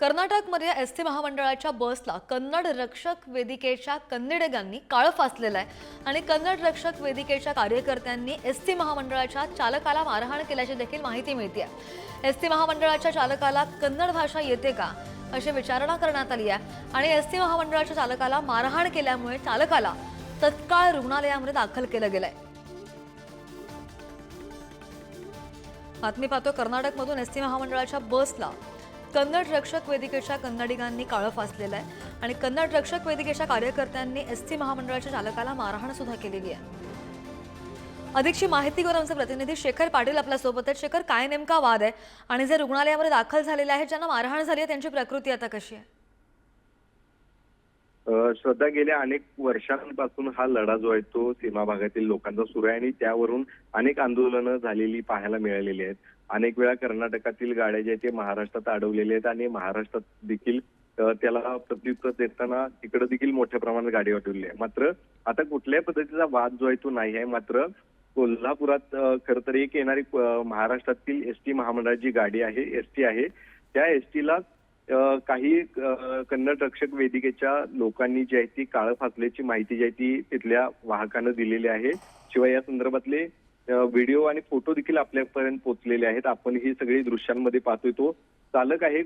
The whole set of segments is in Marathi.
कर्नाटकमध्ये एस टी महामंडळाच्या बसला कन्नड रक्षक वेदिकेच्या कन्नडिगांनी काळं फासलेलं आहे. आणि कन्नड रक्षक वेदिकेच्या कार्यकर्त्यांनी एस टी महामंडळाच्या चालकाला मारहाण केल्याची देखील माहिती मिळते आहे एस टी महामंडळाच्या चालकाला कन्नड भाषा येते का अशी विचारणा करण्यात आली आहे. आणि एस टी महामंडळाच्या चालकाला मारहाण केल्यामुळे चालकाला तत्काळ रुग्णालयामध्ये दाखल केलं गेलंय. बातमी पाहतो कर्नाटकमधून एस टी महामंडळाच्या बसला कन्नड रक्षक वेदिकेच्या कन्नडिगांनी काळं फासलेलं आहे. आणि कन्नड रक्षक वेदिकेच्या कार्यकर्त्यांनी एस टी महामंडळाच्या चालकाला मारहाण सुद्धा केलेली आहे. अधिकची माहिती घेऊन आमचे प्रतिनिधी शेखर पाटील आपल्यासोबत आहेत. शेखर काय नेमका वाद आहे? आणि जे रुग्णालयामध्ये दाखल झालेले आहेत ज्यांना मारहाण झाली आहे त्यांची प्रकृती आता कशी आहे? श्रद्धा गेल्या अनेक वर्षांपासून हा लढा जो आहे तो सीमा भागातील लोकांचा सुरू आहे आणि त्यावरून अनेक आंदोलनं झालेली पाहायला मिळालेली आहेत. अनेक वेळा कर्नाटकातील गाड्या ज्या आहेत ते महाराष्ट्रात अडवलेले आहेत आणि महाराष्ट्रात देखील त्याला प्रत्युत्तर देताना तिकडे देखील मोठ्या प्रमाणात गाडी अडवली आहे. मात्र आता कुठल्याही पद्धतीचा वाद जो आहे तो नाही आहे. मात्र कोल्हापुरात खर खरं तर एक येणारी महाराष्ट्रातील एस टी महामंडळाची गाडी आहे एस टी आहे. त्या एस टीला काही कन्नड रक्षक वेदिकेच्या लोकांनी जी आहे ती काळं फासल्याची माहिती जी आहे ती तिथल्या वाहकानं दिलेली आहे. शिवाय या संदर्भातले व्हिडिओ आणि फोटो देखील आपल्यापर्यंत पोहोचलेले आहेत. आपण ही सगळी दृश्यांमध्ये पाहतोय तो चालक आहे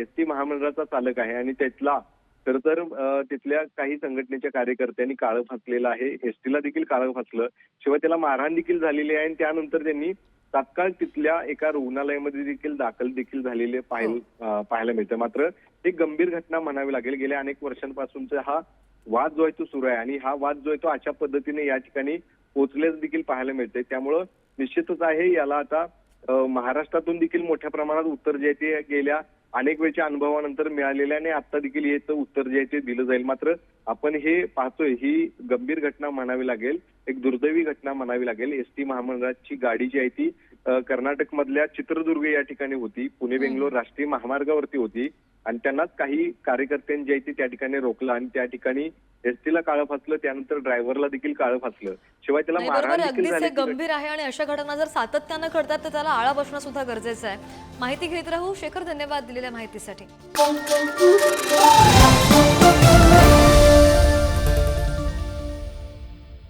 एस टी महामंडळाचा चालक आहे आणि त्यातला खर तर तिथल्या काही संघटनेच्या कार्यकर्त्यांनी काळं फासलेलं आहे. एसटीला देखील काळं फासलं. शिवाय त्याला मारहाण देखील झालेली आहे आणि त्यानंतर त्यांनी तात्काळ तिथल्या एका रुग्णालयामध्ये देखील दाखल देखील झालेले पाहायला पाहायला मिळतं. मात्र एक गंभीर घटना म्हणावी लागेल. गेल्या अनेक वर्षांपासूनचा हा वाद जो आहे तो सुरू आहे आणि हा वाद जो आहे तो अशा पद्धतीने या ठिकाणी पोहोचल्यास देखील पाहायला मिळते त्यामुळं निश्चितच आहे याला आता महाराष्ट्रातून देखील मोठ्या प्रमाणात उत्तर जे ते गेल्या अनेक वेळच्या अनुभवानंतर मिळालेलं आहे आणि आता देखील याचं उत्तर जे ते दिलं जाईल. मात्र आपण हे पाहतोय ही गंभीर घटना म्हणावी लागेल एक दुर्दैवी घटना म्हणावी लागेल. एस टी महामंडळाची गाडी जी आहे ती अ, कर्नाटकमधल्या चित्रदुर्ग या ठिकाणी होती. पुणे बेंगलोर राष्ट्रीय महामार्गावरती होती. आणि त्यांनाच काही कार्यकर्त्यांनी जे ते त्या ठिकाणी रोखलं आणि त्या ठिकाणी एसटीला काळं फासलं त्यानंतर ड्रायव्हरला देखील काळं फासलं. शिवाय त्याला मारहाण. देखील गंभीर आहे आणि अशा घटना जर सातत्यानं घडतात तर त्याला आळा बसणं सुद्धा गरजेचं आहे. माहिती घेत राहू. शेखर धन्यवाद दिलेल्या माहितीसाठी.